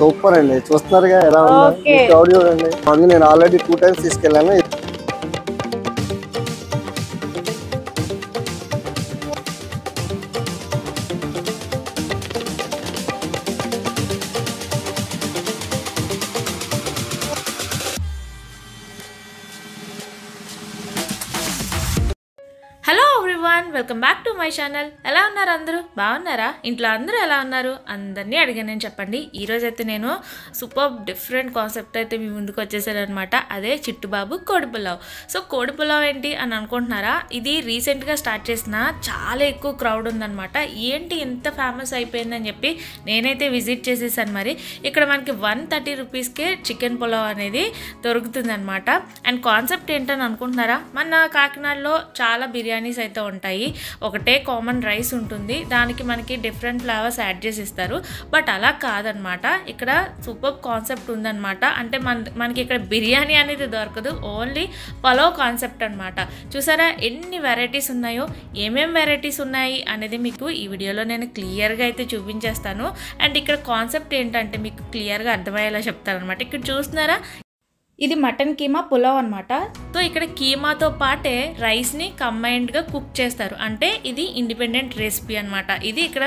Super అండి. చూస్తున్నారుగా ఎలా ఉందో. క్రౌడ్ చూడండి నేను ఆల్రెడీ టూ టైమ్స్ తీసుకెళ్ళాను. Welcome back to my channel. ఎలా ఉన్నారు అందరూ? బాగున్నారా? ఇంట్లో అందరూ ఎలా ఉన్నారు? అందరినీ అడిగానని చెప్పండి. ఈరోజు అయితే నేను సూపర్ డిఫరెంట్ కాన్సెప్ట్ అయితే మీ ముందుకు వచ్చేసాను అనమాట అదే చిట్టుబాబు కోడి పులావ్. సో కోడి పులావ్ ఏంటి అని అనుకుంటున్నారా? ఇది రీసెంట్గా స్టార్ట్ చేసిన చాలా ఎక్కువ క్రౌడ్ ఉందన్నమాట. ఏంటి ఇంత ఫేమస్ అయిపోయిందని చెప్పి నేనైతే విజిట్ చేసేసాను మరి. ఇక్కడ మనకి వన్ థర్టీ రూపీస్కే చికెన్ పులావ్ అనేది దొరుకుతుంది అనమాట అండ్ కాన్సెప్ట్ ఏంటని అనుకుంటున్నారా? మన కాకినాడలో చాలా బిర్యానీస్ అయితే ఉంటాయి. ఒకటే కామన్ రైస్ ఉంటుంది. దానికి మనకి డిఫరెంట్ ఫ్లేవర్స్ యాడ్ చేసి ఇస్తారు బట్ అలా కాదనమాట. ఇక్కడ సూపర్ కాన్సెప్ట్ ఉందన్నమాట అంటే మన మనకి ఇక్కడ బిర్యానీ అనేది దొరకదు. ఓన్లీ పలావ్ కాన్సెప్ట్ అనమాట చూసారా ఎన్ని వెరైటీస్ ఉన్నాయో? ఏమేమి వెరైటీస్ ఉన్నాయి అనేది మీకు ఈ వీడియోలో నేను క్లియర్గా అయితే చూపించేస్తాను. అండ్ ఇక్కడ కాన్సెప్ట్ ఏంటంటే మీకు క్లియర్గా అర్థమయ్యేలా చెప్తాను అనమాట ఇక్కడ చూస్తున్నారా? ఇది మటన్ కీమా పులావ్ అనమాట సో ఇక్కడ కీమాతో పాటే రైస్ని కంబైన్డ్గా కుక్ చేస్తారు. అంటే ఇది ఇండిపెండెంట్ రెసిపీ అనమాట ఇది ఇక్కడ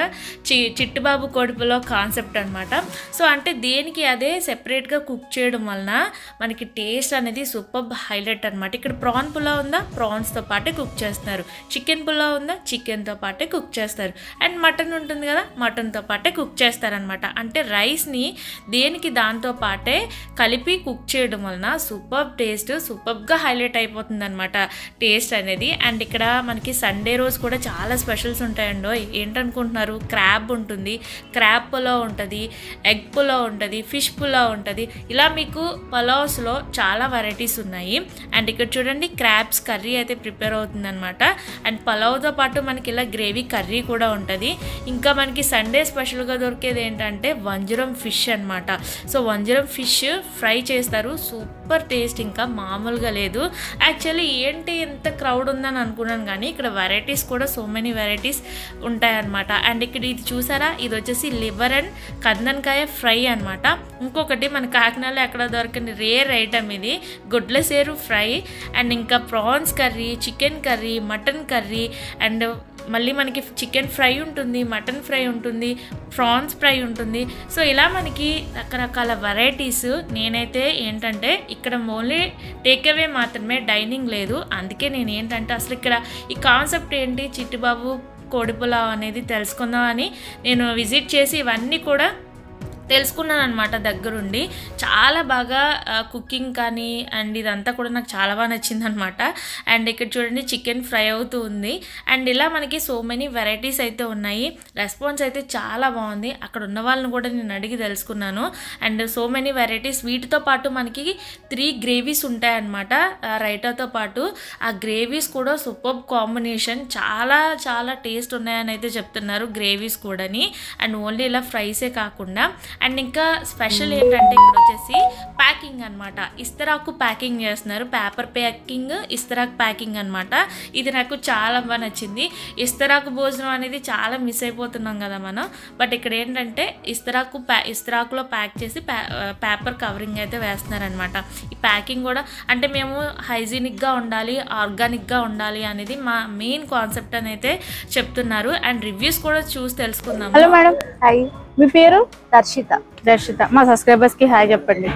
చి చిట్టుబాబు కోడి పులావ్ కాన్సెప్ట్ అనమాట సో అంటే దేనికి అదే సెపరేట్గా కుక్ చేయడం వలన మనకి టేస్ట్ అనేది సూపర్ హైలైట్ అనమాట ఇక్కడ ప్రాన్ పులావ్ ఉందా? ప్రాన్స్తో పాటే కుక్ చేస్తున్నారు చికెన్ పులావ్ ఉందా? చికెన్తో పాటే కుక్ చేస్తారు. అండ్ మటన్ ఉంటుంది కదా? మటన్తో పాటే కుక్ చేస్తారనమాట అంటే రైస్ని దేనికి దాంతో పాటే కలిపి కుక్ చేయడం వలన సూపర్ టేస్ట్ సూపర్గా హైలైట్ అయిపోతుంది అనమాట టేస్ట్ అనేది. అండ్ ఇక్కడ మనకి సండే రోజు కూడా చాలా స్పెషల్స్ ఉంటాయండో. ఏంటనుకుంటున్నారు? క్రాబ్ ఉంటుంది. క్రాబ్ పులావ్ ఉంటుంది. ఎగ్ పులావ్ ఉంటుంది. ఫిష్ పులావ్ ఉంటుంది. ఇలా మీకు పలావ్స్లో చాలా వెరైటీస్ ఉన్నాయి. అండ్ ఇక్కడ చూడండి క్రాబ్స్ కర్రీ అయితే ప్రిపేర్ అవుతుంది అనమాట అండ్ పలావ్తో పాటు మనకి ఇలా గ్రేవీ కర్రీ కూడా ఉంటుంది. ఇంకా మనకి సండే స్పెషల్గా దొరికేది ఏంటంటే వంజరం ఫిష్ అనమాట సో వంజరం ఫిష్ ఫ్రై చేస్తారు. సూపర్ సూపర్ టేస్ట్ ఇంకా మామూలుగా లేదు. యాక్చువల్లీ ఏంటి ఎంత క్రౌడ్ ఉందని అనుకున్నాను కానీ ఇక్కడ వెరైటీస్ కూడా సో మెనీ వెరైటీస్ ఉంటాయన్నమాట. అండ్ ఇక్కడ ఇది చూసారా? ఇది వచ్చేసి లివర్ అండ్ కందనకాయ ఫ్రై అనమాట ఇంకొకటి మన కాకినాడలో ఎక్కడ దొరకని రేర్ ఐటమ్ ఇది. గుడ్ల సేరు ఫ్రై అండ్ ఇంకా prawns curry chicken curry mutton curry and మళ్ళీ మనకి చికెన్ ఫ్రై ఉంటుంది మటన్ ఫ్రై ఉంటుంది ప్రాన్స్ ఫ్రై ఉంటుంది. సో ఇలా మనకి రకరకాల వెరైటీస్ నేనైతే ఏంటంటే ఇక్కడ ఓన్లీ టేక్ అవే మాత్రమే డైనింగ్ లేదు. అందుకే నేను ఏంటంటే అసలు ఇక్కడ ఈ కాన్సెప్ట్ ఏంటి? చిట్టుబాబు కోడి పులావ్ అనేది తెలుసుకుందామని నేను విజిట్ చేసి ఇవన్నీ కూడా తెలుసుకున్నాను అనమాట దగ్గరుండి. చాలా బాగా కుకింగ్ కానీ అండ్ ఇదంతా కూడా నాకు చాలా బాగా నచ్చింది అనమాట అండ్ ఇక్కడ చూడండి చికెన్ ఫ్రై అవుతూ ఉంది. అండ్ ఇలా మనకి సో మెనీ వెరైటీస్ అయితే ఉన్నాయి. రెస్పాన్స్ అయితే చాలా బాగుంది. అక్కడ ఉన్న వాళ్ళని కూడా నేను అడిగి తెలుసుకున్నాను. అండ్ సో మెనీ వెరైటీస్ వీటితో పాటు మనకి త్రీ గ్రేవీస్ ఉంటాయన్నమాట రైటాతో పాటు. ఆ గ్రేవీస్ కూడా సూపర్ కాంబినేషన్ చాలా చాలా టేస్ట్ ఉన్నాయని అయితే చెప్తున్నారు గ్రేవీస్ కూడాని. అండ్ ఓన్లీ ఇలా ఫ్రైసే కాకుండా. అండ్ ఇంకా స్పెషల్ ఏంటంటే ఇక్కడ వచ్చేసి ప్యాకింగ్ అనమాట ఇస్తరాకు ప్యాకింగ్ చేస్తున్నారు. పేపర్ ప్యాకింగ్ ఇస్తరాకు ప్యాకింగ్ అనమాట ఇది నాకు చాలా బాగా నచ్చింది. ఇస్తరాకు భోజనం అనేది చాలా మిస్ అయిపోతున్నాం కదా మనం. బట్ ఇక్కడ ఏంటంటే ఇస్తరాకు ప్యా ఇస్తరాకులో ప్యాక్ చేసి పేపర్ కవరింగ్ అయితే వేస్తున్నారనమాట ఈ ప్యాకింగ్ కూడా అంటే మేము హైజీనిక్గా ఉండాలి ఆర్గానిక్గా ఉండాలి అనేది మా మెయిన్ కాన్సెప్ట్ అని అయితే చెప్తున్నారు. అండ్ రివ్యూస్ కూడా చూసి తెలుసుకుందాం హలో మేడం. హాయ్. మీ పేరు? దర్శిత. దర్శిత. మా సబ్స్క్రైబర్స్కి హాయ్ చెప్పండి.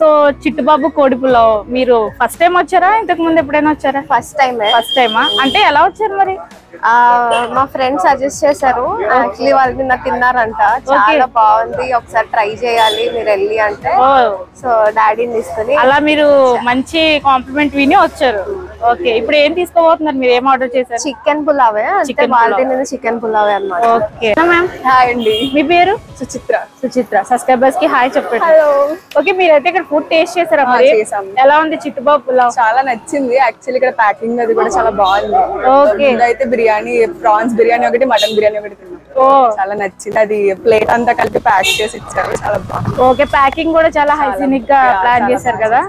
సో చిట్టుబాబు కోడి పులావ్ మీరు ఫస్ట్ టైం వచ్చారా? ఇంతకు ముందు ఎప్పుడైనా వచ్చారా? ఫస్ట్ టైం ఫస్ట్ టైమా అంటే ఎలా వచ్చారు మరి? మా ఫ్రెండ్ సజెస్ట్ చేశారు. యాక్చువల్లీ వాళ్ళు నిన్న తిన్నారంట. చాలా బాగుంది. ఒకసారి ట్రై చేయాలి. మీరు వెళ్ళి అంటే. సో డాడీని తీసుకుని. అలా మీరు మంచి కాంప్లిమెంట్ విని వచ్చారు. ఓకే ఇప్పుడు ఏం తీసుకోబోతున్నారు? మీరు ఏం ఆర్డర్ చేశారు? చికెన్ పులావే అంటే Chicken వాళ్ళు పులావ్. తిన్నది చికెన్ పులావే అన్నమాట. ఓకే మ్యామ్ హాయ్ అండి. మీ పేరు? సుచిత్ర. సుచిత్ర. సబ్స్క్రైబర్స్కి హాయ్ చెప్పండి. హలో ఓకే మీరైతే ఇక్కడ ఫుడ్ టేస్ట్ చేశారా. ఎలా ఉంది చిట్టుబాబు పులావ్? చాలా నచ్చింది. యాక్చువల్లీ ఇక్కడ ప్యాకింగ్ అది కూడా చాలా బాగుంది. ఓకే. అయితే బిర్యానీ ప్రాన్స్ బిర్యానీ ఒకటి మటన్ బిర్యానీ ఒకటి తిన్నాం. చాలా నచ్చింది. అది ప్లేట్ అంతా కలిపి ప్యాక్ చేసి ఇచ్చారు. చాలా బాగుంది. ఓకే ప్యాకింగ్ కూడా చాలా హైజీనిక్గా ప్లాన్ చేశారు కదా?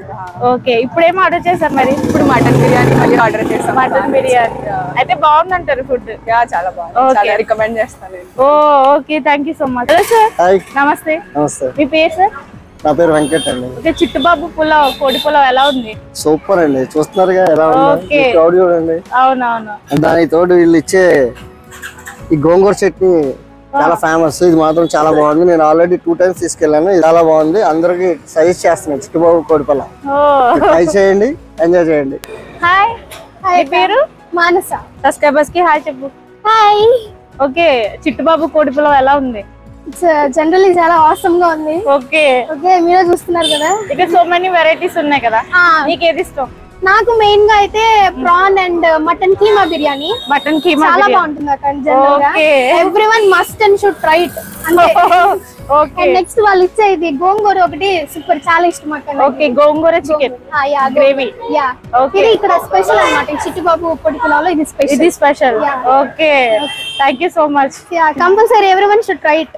ఓకే ఇప్పుడు ఏం ఆర్డర్ చేశారు మరి? ఇప్పుడు మటన్ బిర్యానీ మళ్ళీ ఆర్డర్ చేసాం. మటన్ బిర్యానీ. అయితే బాగుందంటారు ఫుడ్ యా చాలా బాగుంది. చాలా రికమెండ్ చేస్తాను ఓ okay thank you so much hello sir నమస్తే. నమస్తే. మీ పేరు సార్ నా పేరు వెంకట్ అండి. ఓకే చిట్టుబాబు పులావ్ కోడి పులావ్ ఎలా ఉంది? సూపర్ అండి. చూస్తున్నారుగా ఎలా. ఉంది? క్రౌడ్ చూడండి అవునవును. దానికి తోడు వీళ్ళు ఇచ్చే ఈ గోంగూర చట్నీ చాలా ఫేమస్ ఇది మాత్రం చాలా బాగుంది. నేను ఆల్రెడీ టూ టైమ్స్ తీసుకెళ్ళాను. ఇది చాలా బాగుంది. అందరికి సజెస్ట్ చేస్తున్నాను. చిట్టుబాబు కోడిపల్ల ఓ. ట్రై చేయండి. ఎంజాయ్ చేయండి. హాయ్ పేరు? మానస. సబ్స్క్రైబర్స్కి హాయ్ చెప్పు. హాయ్ ఓకే చిట్టుబాబు కోడి పులావ్ ఎలా ఉంది? జనరల్లీ చాలా ఆసమ్గా ఉంది. ఓకే ఓకే మీరే చూస్తున్నారు కదా? ఇక్కడ సో మెనీ వెరైటీస్ ఉన్నాయి కదా. నీకు ఏది ఇష్టం? నాకు మెయిన్గా అయితే prawn and mutton keema biryani mutton keema చాలా బాగుంటుంది అక్కడ జనరల్గా. Okay. Every one must and should try it okay next వాళ్ళు ఇచ్చే ఇది గోంగూర ఒకటి సూపర్ చాలా ఇష్టం అక్కడ. ఓకే గోంగూర చికెన్ గ్రేవీ యా Okay. ఇది ఇక్కడ స్పెషల్ అన్నమాట. ఈ చిట్టుబాబు పొడికులలో ఇది స్పెషల్ ఇది special. Okay thank you so much ya compulsory every one should try it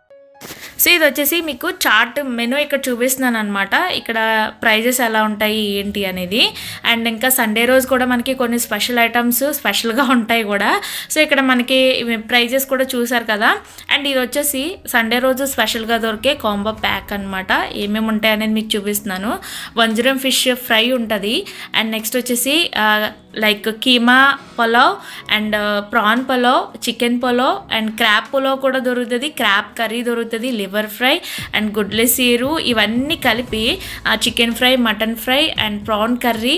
so ఇది వచ్చేసి మీకు చార్ట్ మెనూ ఇక్కడ చూపిస్తున్నాను అనమాట ఇక్కడ ప్రైజెస్ ఎలా ఉంటాయి ఏంటి అనేది. అండ్ ఇంకా సండే రోజు కూడా మనకి కొన్ని స్పెషల్ ఐటమ్స్ స్పెషల్గా ఉంటాయి కూడా. సో ఇక్కడ మనకి ప్రైజెస్ కూడా చూసారు కదా. అండ్ ఇది వచ్చేసి సండే రోజు స్పెషల్గా దొరికే కాంబో ప్యాక్ అనమాట ఏమేమి ఉంటాయి అనేది మీకు చూపిస్తున్నాను. వంజరం ఫిష్ ఫ్రై ఉంటుంది. అండ్ నెక్స్ట్ వచ్చేసి like keema pulao and prawn pulao chicken pulao and crab pulao కూడా దొరుకుతుంది. క్రాప్ కర్రీ దొరుకుతుంది లివర్ ఫ్రై అండ్ గుడ్లె సీరు ఇవన్నీ కలిపి chicken fry mutton fry and prawn curry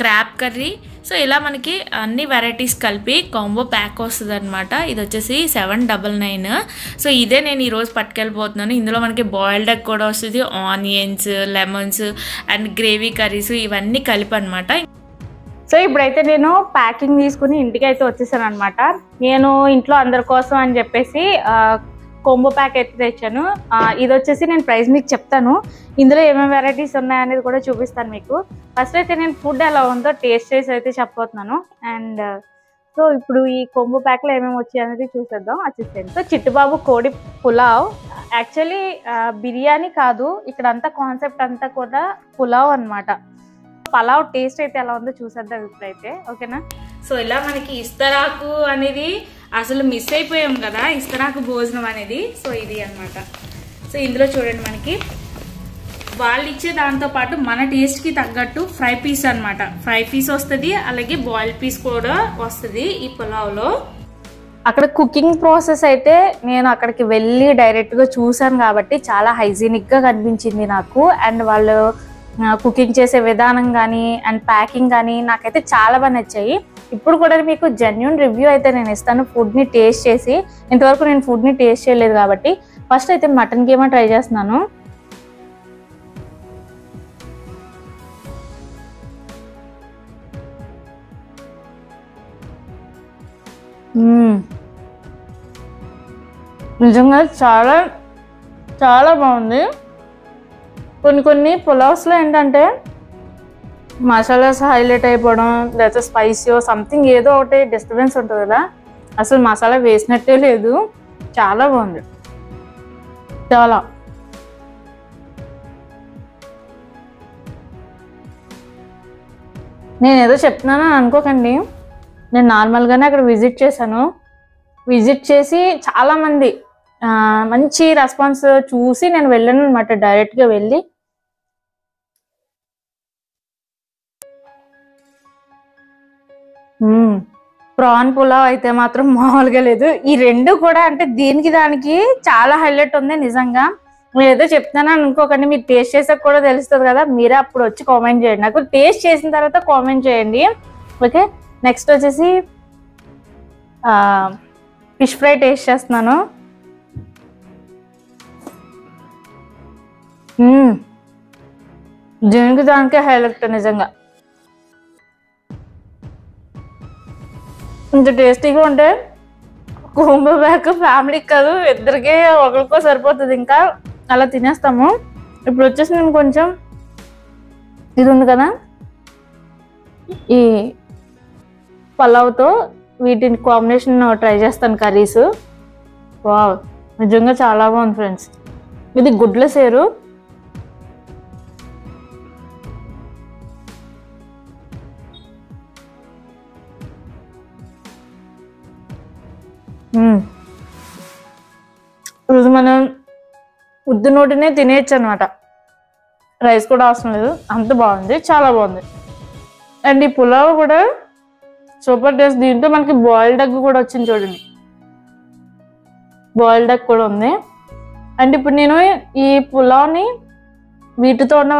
crab curry so ఇలా మనకి అన్ని వెరైటీస్ కలిపి కాంబో ప్యాక్ వస్తుంది అనమాట ఇది వచ్చేసి సెవెన్ డబల్ నైన్ సో ఇదే నేను ఈరోజు పట్టుకెళ్ళిపోతున్నాను. ఇందులో మనకి బాయిల్డ్ ఎగ్ కూడా వస్తుంది. Onions lemons and gravy curries ఇవన్నీ కలిపి అనమాట సో ఇప్పుడైతే నేను ప్యాకింగ్ తీసుకుని ఇంటికి అయితే వచ్చేసాను అనమాట నేను ఇంట్లో అందరి కోసం అని చెప్పేసి కోంబో ప్యాక్ అయితే తెచ్చాను. ఇది వచ్చేసి నేను ప్రైస్ మీకు చెప్తాను. ఇందులో ఏమేమి వెరైటీస్ ఉన్నాయనేది కూడా చూపిస్తాను మీకు. ఫస్ట్ అయితే నేను ఫుడ్ ఎలా ఉందో టేస్ట్ చేసి అయితే చెప్పబోతున్నాను. అండ్ uh, సో ఇప్పుడు ఈ కొంబో ప్యాక్లో ఏమేమి వచ్చాయి అనేది చూసేద్దాం. వచ్చేసేయండి సో చిట్టుబాబు కోడి పులావ్. యాక్చువల్లీ బిర్యానీ కాదు ఇక్కడ అంతా కాన్సెప్ట్ అంతా కూడా పులావ్ అనమాట పలావ్ టేస్ట్ అయితే ఎలా ఉందో చూసేద్దాం ఇప్పుడైతే. ఓకేనా సో ఇలా మనకి ఇస్తరాకు అనేది అసలు మిస్ అయిపోయాం కదా ఇస్తరాకు భోజనం అనేది. సో ఇది అన్నమాట. సో ఇందులో చూడండి మనకి. వాళ్ళు ఇచ్చే దాంతో పాటు మన టేస్ట్కి తగ్గట్టు ఫ్రై పీస్ అనమాట ఫ్రై పీస్ వస్తుంది అలాగే బాయిల్ పీస్ కూడా వస్తుంది ఈ పులావ్లో. అక్కడ కుకింగ్ ప్రాసెస్ అయితే నేను అక్కడికి వెళ్ళి డైరెక్ట్గా చూశాను కాబట్టి చాలా హైజీనిక్గా కనిపించింది నాకు. అండ్ వాళ్ళు కుకింగ్ చేసే విధానం కానీ అండ్ ప్యాకింగ్ కానీ నాకైతే చాలా బాగా నచ్చాయి. ఇప్పుడు కూడా మీకు జెన్యున్ రివ్యూ అయితే నేను ఇస్తాను. ఫుడ్ని టేస్ట్ చేసి ఇంతవరకు నేను ఫుడ్ని టేస్ట్ చేయలేదు కాబట్టి ఫస్ట్ అయితే మటన్ గేమా ట్రై చేస్తున్నాను. నిజంగా చాలా చాలా బాగుంది. కొన్ని కొన్ని పులావ్స్లో ఏంటంటే మసాలాస్ హైలైట్ అయిపోవడం లేకపోతే స్పైసీ సంథింగ్ ఏదో ఒకటి డిస్టర్బెన్స్ ఉంటుంది కదా. అసలు మసాలా వేసినట్టే లేదు. చాలా బాగుంది. చాలా. నేను ఏదో చెప్తున్నానని అనుకోకండి. నేను నార్మల్గానే అక్కడ విజిట్ చేశాను. విజిట్ చేసి చాలామంది మంచి రెస్పాన్స్ చూసి నేను వెళ్ళాను అనమాట డైరెక్ట్గా వెళ్ళి ప్రాన్ పులావ్ అయితే మాత్రం మామూలుగా లేదు. ఈ రెండు కూడా అంటే దీనికి దానికి చాలా హైలైట్ ఉంది నిజంగా. నేను ఏదో చెప్తున్నాను అనుకోకండి మీరు టేస్ట్ చేసాక కూడా తెలుస్తుంది కదా. మీరే అప్పుడు వచ్చి కామెంట్ చేయండి. నాకు టేస్ట్ చేసిన తర్వాత కామెంట్ చేయండి. ఓకే? నెక్స్ట్ వచ్చేసి ఫిష్ ఫ్రై టేస్ట్ చేస్తున్నాను. మ్మ్. దీనికి దానికే హైలైట్ నిజంగా. ఇంత టేస్టీగా ఉంటే కుంభ బ్యాగ్ ఫ్యామిలీకి కాదు ఇద్దరికి ఒకరికో సరిపోతుంది. ఇంకా అలా తినేస్తాము. ఇప్పుడు వచ్చేసి నేను కొంచెం. ఇది ఉంది కదా? ఈ పలావ్తో వీటిని కాంబినేషన్ ట్రై చేస్తాను కర్రీస్. వావ్ నిజంగా చాలా బాగుంది ఫ్రెండ్స్. ఇది గుడ్ల సేరు. రోజు మనం ఉద్దు నోటినే తినేయచ్చు అనమాట రైస్ కూడా అవసరం లేదు. అంత బాగుంది. చాలా బాగుంది. అండ్ ఈ పులావ్ కూడా సూపర్ టేస్ట్. దీంతో మనకి బాయిల్డ్ ఎగ్ కూడా వచ్చింది చూడండి. బాయిల్డ్ ఎగ్ కూడా ఉంది. అండ్ ఇప్పుడు నేను ఈ పులావ్ని వీటితో ఉన్న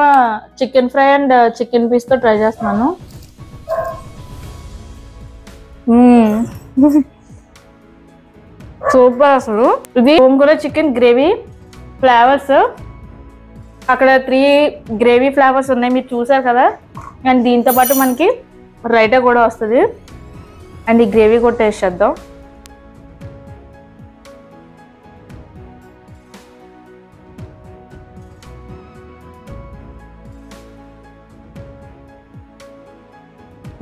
చికెన్ ఫ్రై అండ్ చికెన్ పీస్తో ట్రై చేస్తున్నాను. సూపర్ అసలు. ఇది గోంగూర చికెన్ గ్రేవీ ఫ్లేవర్స్. అక్కడ త్రీ గ్రేవీ ఫ్లేవర్స్ ఉన్నాయి మీరు చూసారు కదా? అండ్ దీంతో పాటు మనకి రైటా కూడా వస్తుంది. అండ్ ఈ గ్రేవీ కూడా టేస్ట్ చేద్దాం.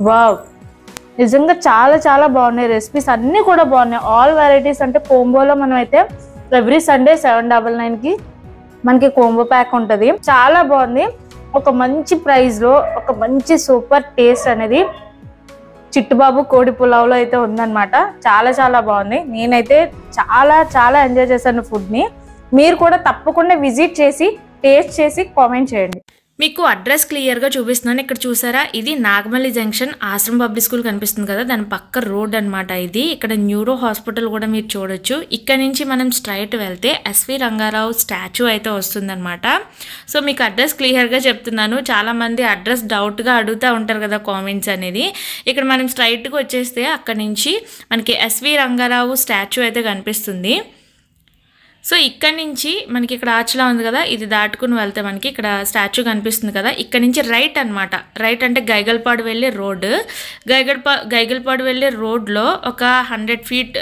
వావ్! నిజంగా చాలా చాలా బాగున్నాయి రెసిపీస్ అన్నీ కూడా బాగున్నాయి. ఆల్ వెరైటీస్ అంటే కోంబోలో మనం అయితే ఎవ్రీ సండే సెవెన్ డబల్ నైన్కి మనకి కోంబో ప్యాక్ ఉంటుంది. చాలా బాగుంది. ఒక మంచి ప్రైస్లో ఒక మంచి సూపర్ టేస్ట్ అనేది చిట్టుబాబు కోడి పులావ్లో అయితే ఉందన్నమాట. చాలా చాలా బాగుంది. నేనైతే చాలా చాలా ఎంజాయ్ చేశాను ఫుడ్ని మీరు కూడా తప్పకుండా విజిట్ చేసి టేస్ట్ చేసి కామెంట్ చేయండి. మీకు అడ్రస్ క్లియర్గా చూపిస్తున్నాను. ఇక్కడ చూసారా? ఇది Nagamalli junction Ashram public school కనిపిస్తుంది కదా? దాని పక్క రోడ్ అన్నమాట ఇది. ఇక్కడ న్యూరో హాస్పిటల్ కూడా మీరు చూడొచ్చు. ఇక్కడ నుంచి మనం స్ట్రైట్ వెళ్తే ఎస్వి రంగారావు స్టాచ్యూ అయితే వస్తుందన్నమాట. సో మీకు అడ్రస్ క్లియర్గా చెప్తున్నాను. చాలామంది అడ్రస్ డౌట్గా అడుగుతూ ఉంటారు కదా కామెంట్స్ అనేది. ఇక్కడ మనం స్ట్రైట్గా వచ్చేస్తే అక్కడ నుంచి మనకి ఎస్వి రంగారావు స్టాచ్యూ అయితే కనిపిస్తుంది. సో ఇక్కడ నుంచి మనకి ఇక్కడ ఆర్చ్లా ఉంది కదా ఇది దాటుకుని వెళ్తే మనకి ఇక్కడ స్టాచ్యూ కనిపిస్తుంది కదా. ఇక్కడ నుంచి రైట్ అన్నమాట. రైట్ అంటే గైగల్పాడు వెళ్ళే రోడ్డు. గైగల్పా గైగల్పాడు వెళ్ళే రోడ్లో ఒక హండ్రెడ్ ఫీట్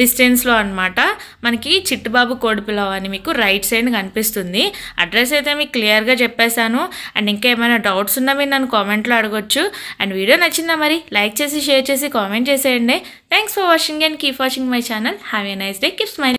డిస్టెన్స్లో అనమాట మనకి చిట్టుబాబు కోడిపిల్లవ అని మీకు రైట్ సైడ్ కనిపిస్తుంది. అడ్రస్ అయితే మీకు క్లియర్గా చెప్పేశాను. అండ్ ఇంకా ఏమైనా డౌట్స్ ఉన్నా మీరు నన్ను కామెంట్లో అడగొచ్చు. అండ్ వీడియో నచ్చిందా మరి లైక్ చేసి షేర్ చేసి కామెంట్ చేసేయండి. Thanks for watching and keep watching my channel. Have a nice day keep smile